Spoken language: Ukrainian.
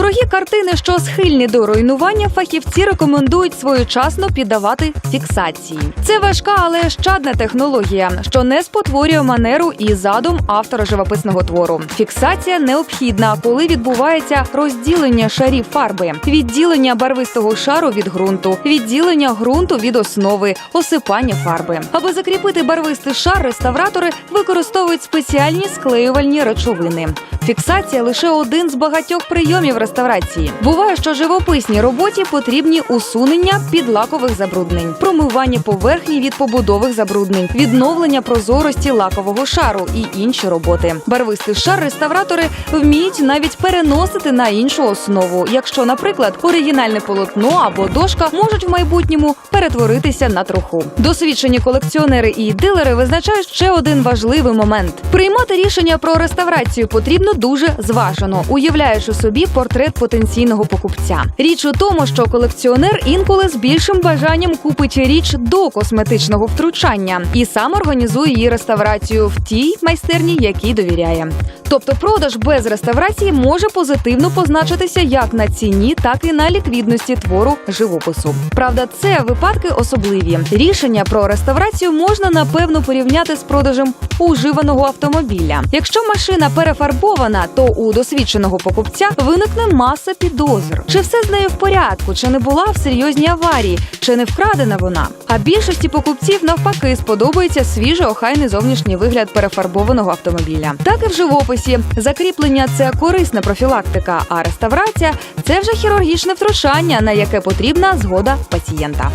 Дорогі картини, що схильні до руйнування, фахівці рекомендують своєчасно піддавати фіксації. Це важка, але щадна технологія, що не спотворює манеру і задум автора живописного твору. Фіксація необхідна, коли відбувається розділення шарів фарби, відділення барвистого шару від ґрунту, відділення ґрунту від основи, осипання фарби. Аби закріпити барвистий шар, реставратори використовують спеціальні склеювальні речовини. Фіксація лише один з багатьох прийомів реставрації. Буває, що живописній роботі потрібні усунення підлакових забруднень, промивання поверхні від побудових забруднень, відновлення прозорості лакового шару і інші роботи. Барвистий шар реставратори вміють навіть переносити на іншу основу, якщо, наприклад, оригінальне полотно або дошка можуть в майбутньому перетворитися на труху. Досвідчені колекціонери і дилери визначають ще один важливий момент: приймати рішення про реставрацію потрібно дуже зважено, уявляючи собі портрет потенційного покупця. Річ у тому, що колекціонер інколи з більшим бажанням купить річ до косметичного втручання і сам організує її реставрацію в тій майстерні, якій довіряє. Тобто, продаж без реставрації може позитивно позначитися як на ціні, так і на ліквідності твору живопису. Правда, це випадки особливі. Рішення про реставрацію можна напевно порівняти з продажем уживаного автомобіля. Якщо машина перефарбована, то у досвідченого покупця виникне маса підозр. Чи все з нею в порядку, чи не була в серйозній аварії, чи не вкрадена вона. А більшості покупців навпаки сподобається свіжий охайний зовнішній вигляд перефарбованого автомобіля. Так і в живописі закріплення це корисна профілактика, а реставрація це вже хірургічне втручання, на яке потрібна згода пацієнта.